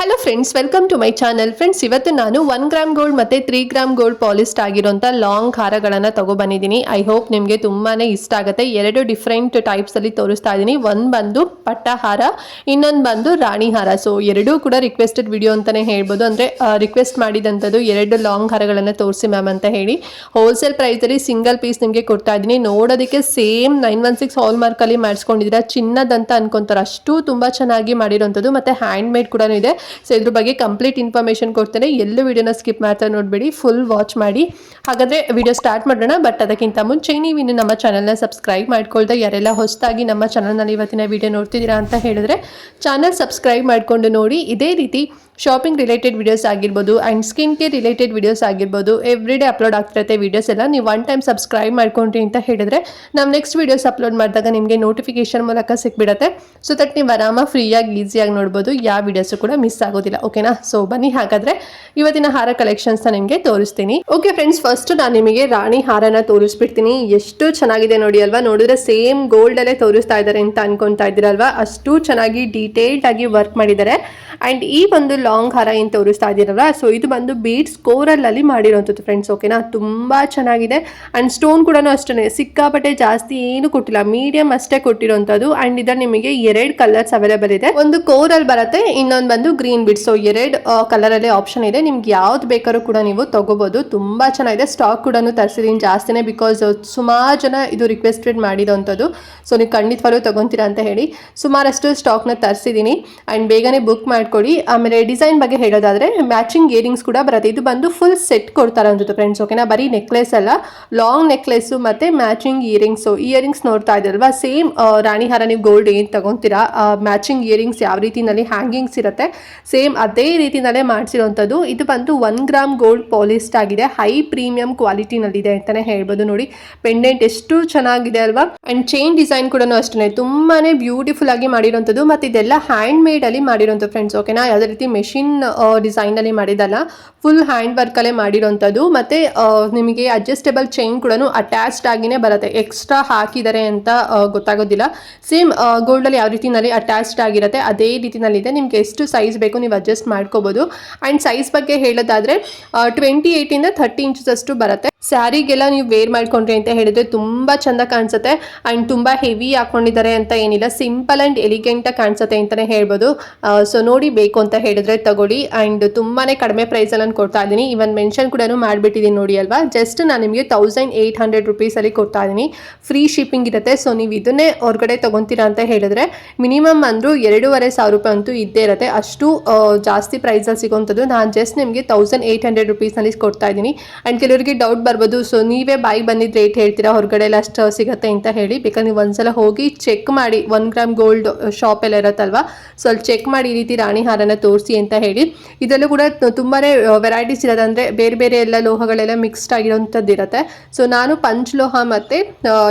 Hello friends welcome to my channel friends ಇವತ್ತು ನಾನು one gram gold ಮತ್ತೆ three gram gold ಪಾಲಿಸ್ಟ್ ಆಗಿರೋಂಥ long ಹಾರಗಳನ್ನು ತಗೊಬಂದಿದ್ದೀನಿ. ಐ ಹೋಪ್ ನಿಮಗೆ ತುಂಬಾನೇ ಇಷ್ಟ ಆಗುತ್ತೆ. ಎರಡು ಡಿಫ್ರೆಂಟ್ ಟೈಪ್ಸಲ್ಲಿ ತೋರಿಸ್ತಾ ಇದ್ದೀನಿ. ಒಂದು ಬಂದು ಪಟ್ಟ ಹಾರ, ಇನ್ನೊಂದು ಬಂದು ರಾಣಿ ಹಾರ. ಸೊ ಎರಡೂ ಕೂಡ ರಿಕ್ವೆಸ್ಟೆಡ್ ವಿಡಿಯೋ ಅಂತಾನೆ ಹೇಳ್ಬೋದು. ಅಂದ್ರೆ ರಿಕ್ವೆಸ್ಟ್ ಮಾಡಿದಂಥದ್ದು ಎರಡು ಲಾಂಗ್ ಹಾರಗಳನ್ನು ತೋರಿಸಿ ಮ್ಯಾಮ್ ಅಂತ ಹೇಳಿ. ಹೋಲ್ಸೇಲ್ ಪ್ರೈಸಲ್ಲಿ ಸಿಂಗಲ್ ಪೀಸ್ ನಿಮಗೆ ಕೊಡ್ತಾ ಇದ್ದೀನಿ. ನೋಡೋದಕ್ಕೆ ಸೇಮ್ ನೈನ್ ಒನ್ ಸಿಕ್ಸ್ ಹಾಲ್ ಮಾರ್ಕಲ್ಲಿ ಮಾಡಿಸ್ಕೊಂಡಿದ್ದೀರಾ. ಚಿನ್ನದಂತ ಅನ್ಕೊಂತಾರೆ. ಅಷ್ಟು ತುಂಬ ಚೆನ್ನಾಗಿ ಮಾಡಿರೋಂಥದ್ದು. ಮತ್ತು ಹ್ಯಾಂಡ್ ಮೇಡ್ ಕೂಡ ಇದೆ. ಸೊ ಇದ್ರ ಬಗ್ಗೆ ಕಂಪ್ಲೀಟ್ ಇನ್ಫಾರ್ಮೇಷನ್ ಕೊಡ್ತೇನೆ. ಎಲ್ಲೂ ವಿಡಿಯೋನ ಸ್ಕಿಪ್ ಮಾಡ್ತಾ ನೋಡಬೇಡಿ. ಫುಲ್ ವಾಚ್ ಮಾಡಿ. ಹಾಗಾದರೆ ವಿಡಿಯೋ ಸ್ಟಾರ್ಟ್ ಮಾಡೋಣ. ಬಟ್ ಅದಕ್ಕಿಂತ ಮುಂಚೆ ನೀವು ಇನ್ನು ನಮ್ಮ ಚಾನಲ್ನ ಸಬ್ಸ್ಕ್ರೈಬ್ ಮಾಡ್ಕೊಳ್ತಾ ಯಾರೆಲ್ಲ ಹೊಸದಾಗಿ ನಮ್ಮ ಚಾನಲ್ನಲ್ಲಿ ಇವತ್ತಿನ ವಿಡಿಯೋ ನೋಡ್ತಿದ್ದೀರಾ ಅಂತ ಹೇಳಿದ್ರೆ ಚಾನಲ್ ಸಬ್ಸ್ಕ್ರೈಬ್ ಮಾಡಿಕೊಂಡು ನೋಡಿ. ಇದೇ ರೀತಿ ಶಾಪಿಂಗ್ ರಿಲೇಟೆಡ್ ವಿಡಿಯೋಸ್ ಆಗಿರ್ಬೋದು and skin care related videos ಆಗಿರ್ಬೋದು ಎವ್ರಿ ಡೇ ಅಪ್ಲೋಡ್ ಆಗ್ತಿರತ್ತೆ ವಿಡಿಯೋಸ್ ಎಲ್ಲ. ನೀವು ಒನ್ ಟೈಮ್ ಸಬ್ಸ್ಕ್ರೈಬ್ ಮಾಡ್ಕೊಂಡ್ರಿ ಅಂತ ಹೇಳಿದ್ರೆ, ನಾವು ನೆಕ್ಸ್ಟ್ ವಿಡಿಯೋಸ್ ಅಪ್ಲೋಡ್ ಮಾಡಿದಾಗ ನಿಮಗೆ ನೋಟಿಫಿಕೇಶನ್ ಮೂಲಕ ಸಿಕ್ಬಿಡತ್ತೆ. ಸೊ ದಟ್ ನೀವು ಆರಾಮ ಫ್ರೀಯಾಗಿ ಈಸಿಯಾಗಿ ನೋಡ್ಬೋದು. ಯಾವ ವಿಡಿಯೋಸು ಕೂಡ ಮಿಸ್ ಆಗೋದಿಲ್ಲ. ಓಕೆನಾ ಸೊ ಬನ್ನಿ. ಹಾಗಾದ್ರೆ ಇವತ್ತಿನ ಹಾರ ಕಲೆಕ್ಷನ್ಸ್ನ ನಿಮಗೆ ತೋರಿಸ್ತೀನಿ. ಓಕೆ ಫ್ರೆಂಡ್ಸ್ ಫಸ್ಟ್ ನಾನು ನಿಮಗೆ ರಾಣಿ ಹಾರನ ತೋರಿಸ್ಬಿಡ್ತೀನಿ. ಎಷ್ಟು ಚೆನ್ನಾಗಿದೆ ನೋಡಿ ಅಲ್ವಾ? ನೋಡಿದ್ರೆ ಸೇಮ್ ಗೋಲ್ಡ್ ಅಲ್ಲೇ ತೋರಿಸ್ತಾ ಇದ್ದಾರೆ ಅಂತ ಅನ್ಕೊಂತಾ ಇದ್ದೀರಲ್ವಾ? ಅಷ್ಟು ಚೆನ್ನಾಗಿ ಡೀಟೇಲ್ಡ್ ಆಗಿ ವರ್ಕ್ ಮಾಡಿದ್ದಾರೆ. ಆ್ಯಂಡ್ ಈ ಒಂದು ಲಾಂಗ್ ಹಾರ ಏನು ತೋರಿಸ್ತಾ ಇದ್ದೀರಲ್ಲ ಸೊ ಇದು ಬಂದು ಬೀಡ್ಸ್ ಕೋರಲ್ಲಲ್ಲಿ ಮಾಡಿರೋಂಥದ್ದು ಫ್ರೆಂಡ್ಸ್ ಓಕೆನಾ ತುಂಬ ಚೆನ್ನಾಗಿದೆ. ಆ್ಯಂಡ್ ಸ್ಟೋನ್ ಕೂಡ ಅಷ್ಟೇ ಸಿಕ್ಕಾಪಟ್ಟೆ ಜಾಸ್ತಿ ಏನು ಕೊಟ್ಟಿಲ್ಲ ಮೀಡಿಯಮ್ ಅಷ್ಟೇ ಕೊಟ್ಟಿರೋಂಥದ್ದು. ಆ್ಯಂಡ್ ಇದರ ನಿಮಗೆ ಎರಡು ಕಲರ್ಸ್ ಅವೈಲೇಬಲ್ ಇದೆ. ಒಂದು ಕೋರಲ್ಲಿ ಬರುತ್ತೆ, ಇನ್ನೊಂದು ಬಂದು ಗ್ರೀನ್ ಬೀಡ್ಸ್ ಸೊ ಎರಡು ಕಲರಲ್ಲಿ ಆಪ್ಷನ್ ಇದೆ. ನಿಮ್ಗೆ ಯಾವ್ದು ಬೇಕಾದ್ರೂ ಕೂಡ ನೀವು ತಗೋಬೋದು. ತುಂಬ ಚೆನ್ನಾಗಿದೆ. ಸ್ಟಾಕ್ ಕೂಡ ತರಿಸಿದೀನಿ ಜಾಸ್ತಿನೇ ಬಿಕಾಸ್ ಸುಮಾರು ಜನ ಇದು ರಿಕ್ವೆಸ್ಟೆಡ್ ಮಾಡಿರೋಂಥದ್ದು. ಸೊ ನೀವು ಖಂಡಿತವಾಗ್ಲೂ ತಗೊಂತೀರಾ ಅಂತ ಹೇಳಿ. ಸುಮಾರಷ್ಟು ಸ್ಟಾಕ್ನ ತರಿಸಿದ್ದೀನಿ ಆ್ಯಂಡ್ ಬೇಗನೆ ಬುಕ್ ಮಾಡ್ಕೊಡಿ. ಆಮೇಲೆ ಡಿಸೈನ್ ಬಗ್ಗೆ ಹೇಳೋದಾದ್ರೆ ಮ್ಯಾಚಿಂಗ್ ಇಯರಿಂಗ್ಸ್ ಕೂಡ ಬರುತ್ತೆ. ಇದು ಬಂದು ಫುಲ್ ಸೆಟ್ ಕೊಡ್ತಾರೆ ಅನ್ಸುತ್ತೆ ಫ್ರೆಂಡ್ಸ್ ಓಕೆನಾ ಬರೀ ನೆಕ್ಲೆಸ್ ಅಲ್ಲ ಲಾಂಗ್ ನೆಕ್ಲೆಸ್ಸು ಮತ್ತು ಮ್ಯಾಚಿಂಗ್ ಇಯರಿಂಗ್ಸು. ಇಯರಿಂಗ್ಸ್ ನೋಡ್ತಾ ಇದ್ದೀರಲ್ವಾ ಸೇಮ್ ರಾಣಿ ಹಾರ, ನೀವು ಗೋಲ್ಡ್ ಏನು ತಗೊಂತೀರಾ ಮ್ಯಾಚಿಂಗ್ ಇಯರಿಂಗ್ಸ್ ಯಾವ ರೀತಿನಲ್ಲಿ ಹ್ಯಾಂಗಿಂಗ್ಸ್ ಇರುತ್ತೆ? ಸೇಮ್ ಅದೇ ರೀತಿಯಲ್ಲೇ ಮಾಡಿಸಿರೋವಂಥದ್ದು ಇದು ಬಂದು ಒನ್ ಗ್ರಾಮ್ ಗೋಲ್ಡ್ ಪಾಲಿಸ್ಟ್ ಆಗಿದೆ. ಹೈ ಪ್ರೀಮಿಯಂ ಕ್ವಾಲಿಟಿನಲ್ಲಿದೆ ಅಂತಲೇ ಹೇಳ್ಬೋದು ನೋಡಿ. ಪೆಂಡೆಂಟ್ ಎಷ್ಟು ಚೆನ್ನಾಗಿದೆ ಅಲ್ವಾ? ಆ್ಯಂಡ್ ಚೈನ್ ಡಿಸೈನ್ ಕೂಡ ಅಷ್ಟೇ ತುಂಬಾ ಬ್ಯೂಟಿಫುಲ್ ಆಗಿ ಮಾಡಿರೋಂಥದ್ದು. ಮತ್ತು ಇದೆಲ್ಲ ಹ್ಯಾಂಡ್ ಮೇಡಲ್ಲಿ ಮಾಡಿರೋಂಥ ಫ್ರೆಂಡ್ಸ್ ಓಕೆನಾ? ಯಾವುದೇ ರೀತಿ ಮೆಷಿನ್ ಡಿಸೈನಲ್ಲಿ ಮಾಡಿದಲ್ಲ ಫುಲ್ ಹ್ಯಾಂಡ್ ವರ್ಕಲ್ಲೇ ಮಾಡಿರೋಂಥದ್ದು. ಮತ್ತು ನಿಮಗೆ ಅಡ್ಜಸ್ಟೇಬಲ್ ಚೈನ್ ಕೂಡ ಅಟ್ಯಾಚ್ಡ್ ಆಗಿನೇ ಬರುತ್ತೆ. ಎಕ್ಸ್ಟ್ರಾ ಹಾಕಿದ್ದಾರೆ ಅಂತ ಗೊತ್ತಾಗೋದಿಲ್ಲ. ಸೇಮ್ ಗೋಲ್ಡಲ್ಲಿ ಯಾವ ರೀತಿನಲ್ಲಿ ಅಟ್ಯಾಚ್ಡ್ ಆಗಿರುತ್ತೆ, ಅದೇ ರೀತಿನಲ್ಲಿದೆ. ನಿಮ್ಗೆ ಎಷ್ಟು ಸೈಜ್ ಬೇಕು ನೀವು ಅಡ್ಜಸ್ಟ್ ಮಾಡ್ಕೋಬೋದು. ಆ್ಯಂಡ್ ಸೈಜ್ ಬಗ್ಗೆ ಹೇಳೋದಾದರೆ ಟ್ವೆಂಟಿ ಏಯ್ಟಿಂದ ಥರ್ಟಿ ಇಂಚಸ್ ಅಷ್ಟು ಬರುತ್ತೆ. ಸ್ಯಾರಿಗೆಲ್ಲ ನೀವು ವೇರ್ ಮಾಡ್ಕೊಂಡ್ರಿ ಅಂತ ಹೇಳಿದ್ರೆ ತುಂಬ ಚಂದ ಕಾಣಿಸುತ್ತೆ. ಆ್ಯಂಡ್ ತುಂಬ ಹೆವಿ ಹಾಕೊಂಡಿದ್ದಾರೆ ಅಂತ ಏನಿಲ್ಲ ಸಿಂಪಲ್ ಆ್ಯಂಡ್ ಎಲಿಗೆಂಟಾಗಿ ಕಾಣಿಸುತ್ತೆ ಅಂತಲೇ ಹೇಳ್ಬೋದು. ಸೊ ನೋಡಿ ಬೇಕು ಅಂತ ಹೇಳಿದ್ರೆ ತಗೊಳ್ಳಿ. ಆ್ಯಂಡ್ ತುಂಬಾ ಕಡಿಮೆ ಪ್ರೈಸಲ್ಲಿ ನಾನು ಕೊಡ್ತಾ ಇದ್ದೀನಿ. ಇವನ್ ಮೆನ್ಷನ್ ಕೂಡ ಮಾಡಿಬಿಟ್ಟಿದ್ದೀನಿ ನೋಡಿ ಅಲ್ವಾ? ಜಸ್ಟ್ ನಾನು ನಿಮಗೆ ತೌಸಂಡ್ ಏಯ್ಟ್ ಹಂಡ್ರೆಡ್ ರುಪೀಸಲ್ಲಿ ಕೊಡ್ತಾ ಇದ್ದೀನಿ. ಫ್ರೀ ಶಿಪ್ಪಿಂಗ್ ಇರುತ್ತೆ. ಸೊ ನೀವು ಇದನ್ನೇ ಹೊರಗಡೆ ತೊಗೊತೀರಾ ಅಂತ ಹೇಳಿದ್ರೆ ಮಿನಿಮಮ್ ಅಂದರೂ ಎರಡೂವರೆ ಸಾವಿರ ರೂಪಾಯಿ ಅಂತೂ ಇದ್ದೇ ಇರುತ್ತೆ. ಅಷ್ಟು ಜಾಸ್ತಿ ಪ್ರೈಸಲ್ಲಿ ಸಿಗೋಂಥದ್ದು ನಾನು ಜಸ್ಟ್ ನಿಮಗೆ ತೌಸಂಡ್ ಏಯ್ಟ್ ಹಂಡ್ರೆಡ್ ರುಪೀಸ್ನಲ್ಲಿ ಕೊಡ್ತಾ ಇದ್ದೀನಿ. ಆ್ಯಂಡ್ ಕೆಲವರಿಗೆ ಡೌಟ್ ಬರ್ಬೋದು. ಸೊ ನೀವೇ ಬಾಯಿಗೆ ಬಂದಿದ್ದು ರೇಟ್ ಹೇಳ್ತೀರಾ? ಹೊರಗಡೆ ಎಲ್ಲ ಅಷ್ಟು ಸಿಗುತ್ತೆ ಅಂತ ಹೇಳಿ. ಬೇಕಾದ್ರೆ ನೀವು ಒಂದ್ಸಲ ಹೋಗಿ ಚೆಕ್ ಮಾಡಿ. ಒನ್ ಗ್ರಾಮ್ ಗೋಲ್ಡ್ ಶಾಪ್ ಎಲ್ಲ ಇರುತ್ತಲ್ವಾ? ಸೊ ಅಲ್ಲಿ ಚೆಕ್ ಮಾಡಿ ಈ ರೀತಿ ರಾಣಿ ಹಾರನ ತೋರಿಸಿ ಅಂತ ಹೇಳಿ. ಇದರಲ್ಲೂ ಕೂಡ ತುಂಬಾ ವೆರೈಟೀಸ್ ಇರೋದು. ಅಂದರೆ ಬೇರೆ ಬೇರೆ ಎಲ್ಲ ಲೋಹಗಳೆಲ್ಲ ಮಿಕ್ಸ್ಡ್ ಆಗಿರೋಂಥದ್ದು ಇರುತ್ತೆ. ಸೊ ನಾನು ಪಂಚ್ ಲೋಹ ಮತ್ತು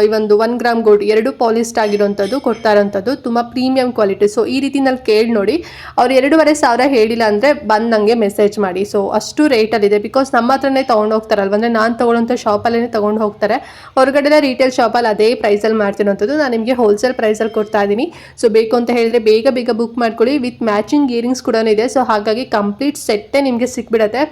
ಈ ಒಂದು ಒನ್ ಗ್ರಾಮ್ ಗೋಲ್ಡ್ ಎರಡು ಪಾಲಿಸ್ಟ್ ಆಗಿರೋಂಥದ್ದು ಕೊಡ್ತಾ ಇರೋಂಥದ್ದು. ತುಂಬ ಪ್ರೀಮಿಯಂ ಕ್ವಾಲಿಟಿ ಸೊ ಈ ರೀತಿ ನಾವು ಕೇಳಿ ನೋಡಿ. ಅವ್ರು ಎರಡೂವರೆ ಸಾವಿರ ಹೇಳಿಲ್ಲ ಅಂದರೆ ಬಂದು ನನಗೆ ಮೆಸೇಜ್ ಮಾಡಿ. ಸೊ ಅಷ್ಟು ರೇಟಲ್ಲಿದೆ ಬಿಕಾಸ್ ನಮ್ಮ ಹತ್ರನೇ ತೊಗೊಂಡು ಹೋಗ್ತಾರಲ್ವ ಅಂದರೆ ನಾನು ತೊಗೊಳ್ಳೋಂಥ ಶಾಪಲ್ಲೇ ತೊಗೊಂಡು ಹೋಗ್ತಾರೆ. ಹೊರಗಡೆ ರೀಟೇಲ್ ಶಾಪಲ್ಲಿ ಅದೇ ಪ್ರೈಸಲ್ಲಿ ಮಾಡ್ತಿರೋಂಥದ್ದು. ನಾನು ನಿಮಗೆ ಹೋಲ್ಸೇಲ್ ಪ್ರೈಸಲ್ಲಿ ಕೊಡ್ತಾ ಇದ್ದೀನಿ ಸೊ ಬೇಕು ಅಂತ ಹೇಳಿದ್ರೆ ಬೇಗ ಬೇಗ ಬುಕ್ ಮಾಡ್ಕೊಳ್ಳಿ. ವಿತ್ ಮ್ಯಾಚಿಂಗ್ ಇಯರಿಂಗ್ಸ್ ಕೂಡ ಇದೆ. ಸೊ ಹಾಗಾಗಿ ಕಂಪ್ಲೀಟ್ ಸೆಟ್ಟೇ ನಿಮಗೆ ಸಿಕ್ಬಿಡತ್ತೆ.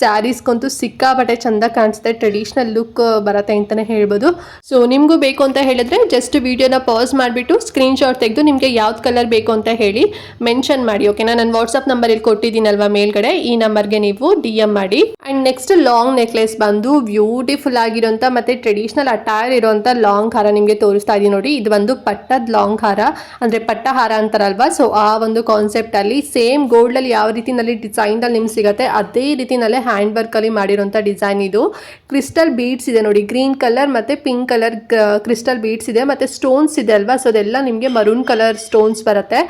ಸ್ಯಾರೀಸ್ಗಂತೂ ಸಿಕ್ಕಾಪಟ್ಟೆ ಚೆಂದ ಕಾಣಿಸುತ್ತೆ. ಟ್ರೆಡಿಷ್ನಲ್ ಲುಕ್ ಬರುತ್ತೆ ಅಂತಲೇ ಹೇಳ್ಬೋದು. ಸೊ ನಿಮಗೂ ಬೇಕು ಅಂತ ಹೇಳಿದ್ರೆ ಜಸ್ಟ್ ವಿಡಿಯೋನ ಪಾಸ್ ಮಾಡಿಬಿಟ್ಟು ಸ್ಕ್ರೀನ್ ಶಾಟ್ ತೆಗೆದು ನಿಮಗೆ ಯಾವ್ದು ಕಲರ್ ಬೇಕು ಅಂತ ಹೇಳಿ ಮೆನ್ಷನ್ ಮಾಡಿ ಓಕೆನಾ ನಾನು ವಾಟ್ಸಪ್ ನಂಬರ್ ಇಲ್ಲಿ ಕೊಟ್ಟಿದ್ದೀನಲ್ವಾ ಮೇಲ್ಗಡೆ? ಈ ನಂಬರ್ಗೆ ನೀವು ಡಿ ಮಾಡಿ. ಆ್ಯಂಡ್ ನೆಕ್ಸ್ಟ್ ಲಾಂಗ್ ನೆಕ್ಲೆಸ್ ಬಂದು ಬ್ಯೂಟಿಫುಲ್ ಆಗಿರೋಂಥ ಮತ್ತು ಟ್ರೆಡಿಷ್ನಲ್ ಅಟೈರ್ ಇರೋಂಥ ಲಾಂಗ್ ಹಾರ ನಿಮಗೆ ತೋರಿಸ್ತಾ ಇದೀನಿ ನೋಡಿ. ಇದು ಒಂದು ಪಟ್ಟದ ಲಾಂಗ್ ಹಾರ, ಅಂದರೆ ಪಟ್ಟ ಹಾರ ಅಂತಾರಲ್ವಾ? ಸೊ ಆ ಒಂದು ಕಾನ್ಸೆಪ್ಟಲ್ಲಿ ಸೇಮ್ ಗೋಲ್ಡಲ್ಲಿ ಯಾವ ರೀತಿನಲ್ಲಿ ಡಿಸೈನಲ್ಲಿ ನಿಮ್ಗೆ ಸಿಗುತ್ತೆ, ಅದೇ ರೀತಿನಲ್ಲೇ ಹ್ಯಾಂಡ್ ವರ್ಕಲ್ಲಿ ಮಾಡಿರೋಂಥ ಡಿಸೈನ್ ಇದು. ಕ್ರಿಸ್ಟಲ್ ಬೀಡ್ಸ್ ಇದೆ ನೋಡಿ ಗ್ರೀನ್ ಕಲರ್ ಮತ್ತು ಪಿಂಕ್ ಕಲರ್ ಕ್ರಿಸ್ಟಲ್ ಬೀಡ್ಸ್ ಇದೆ ಮತ್ತು ಸ್ಟೋನ್ಸ್ ಇದೆ ಅಲ್ವಾ? ಸೊ ಅದೆಲ್ಲ ನಿಮಗೆ ಮರೂನ್ ಕಲರ್ ಸ್ಟೋನ್ಸ್ ಬರುತ್ತೆ.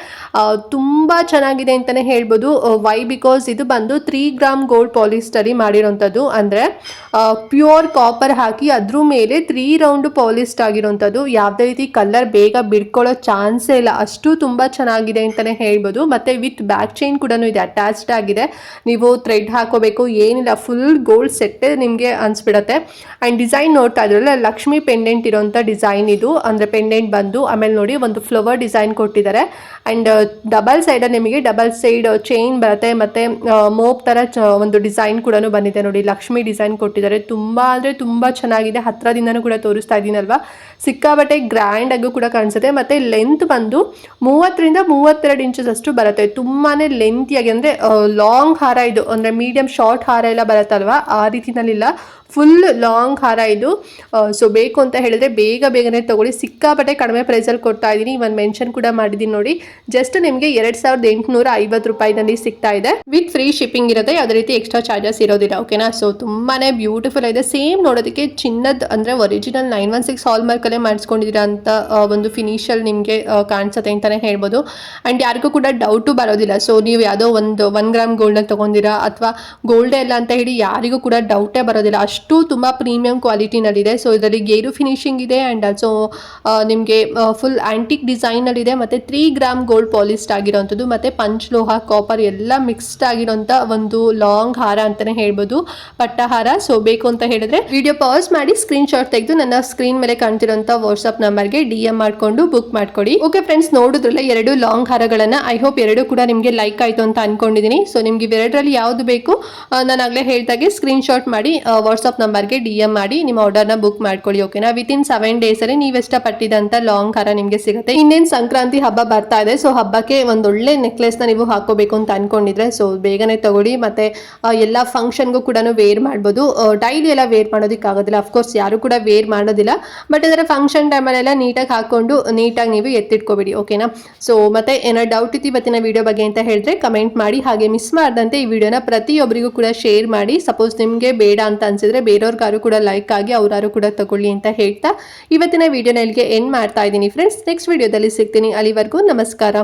ತುಂಬ ಚೆನ್ನಾಗಿದೆ ಅಂತಲೇ ಹೇಳ್ಬೋದು. ವೈ ಬಿಕಾಸ್ ಇದು ಬಂದು ತ್ರೀ ಗ್ರಾಮ್ ಗೋಲ್ಡ್ ಪಾಲಿಸ್ಟರಿ ಮಾಡಿರೋಂಥದ್ದು ಅಂದರೆ ಪ್ಯೂರ್ ಕಾಪರ್ ಹಾಕಿ ಅದ್ರ ಮೇಲೆ ತ್ರೀ ರೌಂಡ್ ಪಾಲಿಸ್ಟ್ ಆಗಿರೋಂಥದ್ದು. ಯಾವುದೇ ರೀತಿ ಕಲರ್ ಬೇಗ ಬಿಡ್ಕೊಳ್ಳೋ ಚಾನ್ಸೇ ಇಲ್ಲ. ಅಷ್ಟು ತುಂಬ ಚೆನ್ನಾಗಿದೆ ಅಂತಲೇ ಹೇಳ್ಬೋದು. ಮತ್ತು ವಿತ್ ಬ್ಯಾಕ್ ಚೈನ್ ಕೂಡ ಇದೆ ಅಟ್ಯಾಚ್ಡ್ ಆಗಿದೆ. ನೀವು ಥ್ರೆಡ್ ಹಾಕೋಬೇಕು, ಏನಿಲ್ಲ ಫುಲ್ ಗೋಲ್ಡ್ ಸೆಟ್ಟೇ ನಿಮಗೆ ಅನಿಸ್ಬಿಡತ್ತೆ. ಆ್ಯಂಡ್ ಡಿಸೈನ್ ನೋಡ್ತಾ ಇದ್ರಲ್ಲ ಲಕ್ಷ್ಮಿ ಪೆಂಡೆಂಟ್ ಇರೋಂಥ ಡಿಸೈನ್ ಇದು. ಅಂದರೆ ಪೆಂಡೆಂಟ್ ಬಂದು, ಆಮೇಲೆ ನೋಡಿ ಒಂದು ಫ್ಲವರ್ ಡಿಸೈನ್ ಕೊಟ್ಟಿದ್ದಾರೆ. ಆ್ಯಂಡ್ ಡಬಲ್ ಸೈಡಲ್ಲಿ ನಿಮಗೆ ಡಬಲ್ ಸೈಡ್ ಚೈನ್ ಬರುತ್ತೆ. ಮತ್ತು ಮೋಪ್ ಥರ ಒಂದು ಡಿಸೈನ್ ಕೂಡ ಬಂದಿದೆ ನೋಡಿ. ಲಕ್ಷ್ಮಿ ಡಿಸೈನ್ ಕೊಟ್ಟಿದ್ದಾರೆ. ತುಂಬ ಅಂದರೆ ತುಂಬ ಚೆನ್ನಾಗಿದೆ. ಹತ್ತಿರದಿಂದನೂ ಕೂಡ ತೋರಿಸ್ತಾ ಇದ್ದೀನಲ್ವಾ ಗ್ರ್ಯಾಂಡ್ ಆಗೂ ಕೂಡ ಕಾಣಿಸುತ್ತೆ. ಮತ್ತು ಲೆಂತ್ ಬಂದು ಮೂವತ್ತರಿಂದ ಮೂವತ್ತೆರಡು ಇಂಚಸ್ ಅಷ್ಟು ಬರುತ್ತೆ. ತುಂಬಾ ಲೆಂತಿಯಾಗಿ ಅಂದರೆ ಲಾಂಗ್ ಹಾರ ಇದು. ಅಂದರೆ ಮೀಡಿಯಂ ಶಾರ್ಟ್ ಹಾರ ಎಲ್ಲ ಬರುತ್ತಲ್ವಾ? ಆ ರೀತಿನಲ್ಲಿಲ್ಲ. ಫುಲ್ ಲಾಂಗ್ ಹಾರ ಇದು. ಸೊ ಬೇಕು ಅಂತ ಹೇಳಿದ್ರೆ ಬೇಗ ಬೇಗನೆ ತಗೊಳ್ಳಿ. ಸಿಕ್ಕಾಪಟ್ಟೆ ಕಡಿಮೆ ಪ್ರೈಸಲ್ಲಿ ಕೊಡ್ತಾ ಇದ್ದೀನಿ ಇವನ್ ಮೆನ್ಷನ್ ಕೂಡ ಮಾಡಿದ್ದೀನಿ ನೋಡಿ. ಜಸ್ಟ್ ನಿಮಗೆ ಎರಡು ಸಾವಿರದ ಎಂಟುನೂರ ಐವತ್ತು ರೂಪಾಯಿನಲ್ಲಿ ಸಿಗ್ತಾ ಇದೆ. ವಿತ್ ಫ್ರೀ ಶಿಪ್ಪಿಂಗ್ ಇರುತ್ತೆ. ಯಾವುದೇ ರೀತಿ ಎಕ್ಸ್ಟ್ರಾ ಚಾರ್ಜಸ್ ಇರೋದಿಲ್ಲ. ಓಕೆನಾ ಸೊ ತುಂಬಾನೇ ಬ್ಯೂಟಿಫುಲ್ ಸೇಮ್ ನೋಡೋದಕ್ಕೆ ಚಿನ್ನದ ಅಂದರೆ ಒರಿಜಿನಲ್ ನೈನ್ ಒನ್ ಸಿಕ್ಸ್ ಹಾಲ್ ಮಾರ್ಕಲ್ಲೇ ಮಾಡಿಸ್ಕೊಂಡಿದ್ದೀರಾ ಅಂತ ಒಂದು ಫಿನಿಷಲ್ಲಿ ನಿಮಗೆ ಕಾಣಿಸುತ್ತೆ ಅಂತಲೇ ಹೇಳ್ಬೋದು. ಆ್ಯಂಡ್ ಯಾರಿಗೂ ಕೂಡ ಡೌಟು ಬರೋದಿಲ್ಲ. ಸೊ ನೀವು ಯಾವುದೋ ಒಂದು ಒನ್ ಗ್ರಾಮ್ ಗೋಲ್ಡ್ನ ತೊಗೊಂಡಿರಾ ಅಥವಾ ಗೋಲ್ಡೇ ಇಲ್ಲ ಅಂತ ಹೇಳಿ ಯಾರಿಗೂ ಕೂಡ ಡೌಟೇ ಬರೋದಿಲ್ಲ. ಅಷ್ಟು ತುಂಬ ಪ್ರೀಮಿಯಂ ಕ್ವಾಲಿಟಿನಲ್ಲಿದೆ ಸೊ ಇದರಲ್ಲಿ ಗೇರು ಫಿನಿಷಿಂಗ್ ಇದೆ ಆ್ಯಂಡ್ ಆಲ್ಸೋ ನಿಮಗೆ ಫುಲ್ ಆ್ಯಂಟಿಕ್ ಡಿಸೈನಲ್ಲಿದೆ ಮತ್ತು ತ್ರೀ ಗ್ರಾಮ್ ಗೋಲ್ಡ್ ಪಾಲಿಸ್ಡ್ ಆಗಿರೋವಂಥದ್ದು ಮತ್ತು ಪಂಚಲೋಹ ಕಾಪರ್ ಎಲ್ಲ ಮಿಕ್ಸ್ಡ್ ಆಗಿರೋಂಥ ಒಂದು ಲಾಂಗ್ ಹಾರ ಅಂತಲೇ ಹೇಳ್ಬೋದು. ಪಟ್ಟಹಾರ ಸೊ ಬೇಕು ಅಂತ ಹೇಳಿದ್ರೆ ವಿಡಿಯೋ ಪಾಸ್ ಮಾಡಿ ಸ್ಕ್ರೀನ್ ಶಾಟ್ ತೆಗೆದು ನನ್ನ ಸ್ಕ್ರೀನ್ ಮೇಲೆ ಕಾಣ್ತಿರೋಂಥ ವಾಟ್ಸ್ಆಪ್ ನಂಬರ್ಗೆ ಡಿ ಎಂ ಮಾಡ್ಕೊಂಡು ಬುಕ್ ಮಾಡ್ಕೊಡಿ. ಓಕೆ ಫ್ರೆಂಡ್ಸ್ ನೋಡಿದ್ರಲ್ಲ ಎರಡು ಲಾಂಗ್ ಹಾರಗಳನ್ನ. ಐ ಹೋಪ್ ಎರಡು ಕೂಡ ನಿಮಗೆ ಲೈಕ್ ಆಯಿತು ಅಂತ ಅನ್ಕೊಂಡಿದೀನಿ. ಸೊ ನಿಮ್ಗೆ ಇವೆರಡರಲ್ಲಿ ಯಾವುದು ಬೇಕು ನಾನು ಆಗ್ಲೇ ಹೇಳ್ದಾಗೆ ಸ್ಕ್ರೀನ್ ಶಾಟ್ ಮಾಡಿ ವಾಟ್ಸ್ಆಪ್ ನಂಬರ್ಗೆ ಡಿ ಎಂ ಮಾಡಿ, ನಿಮ್ಮ ಆರ್ಡರ್ನ ಬುಕ್ ಮಾಡ್ಕೊಳ್ಳಿ ಓಕೆನಾ ವಿತ್ ಇನ್ ಸೆವೆನ್ ಡೇಸಲ್ಲಿ ನೀವು ಇಷ್ಟಪಟ್ಟಿದ್ದಂಥ ಲಾಂಗ್ ಹಾರ ನಿಮಗೆ ಸಿಗುತ್ತೆ. ಇನ್ನೇನು ಸಂಕ್ರಾಂತಿ ಹಬ್ಬ ಬರ್ತಾ ಇದೆ ಸೊ ಹಬ್ಬಕ್ಕೆ ಒಂದೊಳ್ಳೆ ನೆಕ್ಲೆಸ್ನ ನೀವು ಹಾಕೋಬೇಕು ಅಂತ ಅನ್ಕೊಂಡಿದ್ರೆ ಸೊ ಬೇಗನೆ ತಗೊಳ್ಳಿ. ಮತ್ತೆ ಎಲ್ಲ ಫಂಕ್ಷನ್ಗೂ ಕೂಡ ವೇರ್ ಮಾಡ್ಬೋದು. ಡೈಲಿ ಎಲ್ಲ ವೇರ್ ಮಾಡೋದಕ್ಕಾಗೋದಿಲ್ಲ. ಅಫ್ಕೋರ್ಸ್ ಯಾರು ಕೂಡ ವೇರ್ ಮಾಡೋದಿಲ್ಲ. ಬಟ್ ಅದರ ಫಂಕ್ಷನ್ ಟೈಮಲ್ಲೆಲ್ಲ ನೀಟಾಗಿ ಹಾಕೊಂಡು ನೀಟಾಗಿ ನೀವು ಎತ್ತಿಟ್ಕೋಬೇಡಿ ಓಕೆನಾ ಸೊ ಮತ್ತೆ ಏನೋ ಡೌಟ್ ಇತ್ತು ಇವತ್ತಿನ ವಿಡಿಯೋ ಬಗ್ಗೆ ಅಂತ ಹೇಳಿದ್ರೆ ಕಮೆಂಟ್ ಮಾಡಿ. ಹಾಗೆ ಮಿಸ್ ಮಾಡ್ದಂತೆ ಈ ವಿಡಿಯೋನ ಪ್ರತಿಯೊಬ್ಬರಿಗೂ ಕೂಡ ಶೇರ್ ಮಾಡಿ. ಸಪೋಸ್ ನಿಮಗೆ ಬೇಡ ಅಂತ ಅನ್ಸಿದ್ರೆ ಬೇರೆಯವ್ರಿಗಾರು ಕೂಡ ಲೈಕ್ ಆಗಿ ಅವರಾರು ಕೂಡ ತಗೊಳ್ಳಿ ಅಂತ ಹೇಳ್ತಾ ಇವತ್ತಿನ ವಿಡಿಯೋನ ಇಲ್ಲಿಗೆ ಎಂಡ್ ಮಾಡ್ತಾ ಇದ್ದೀನಿ ಫ್ರೆಂಡ್ಸ್ ನೆಕ್ಸ್ಟ್ ವಿಡಿಯೋದಲ್ಲಿ ಸಿಗ್ತೀನಿ. ಅಲ್ಲಿವರೆಗೂ ನಮಸ್ಕಾರ.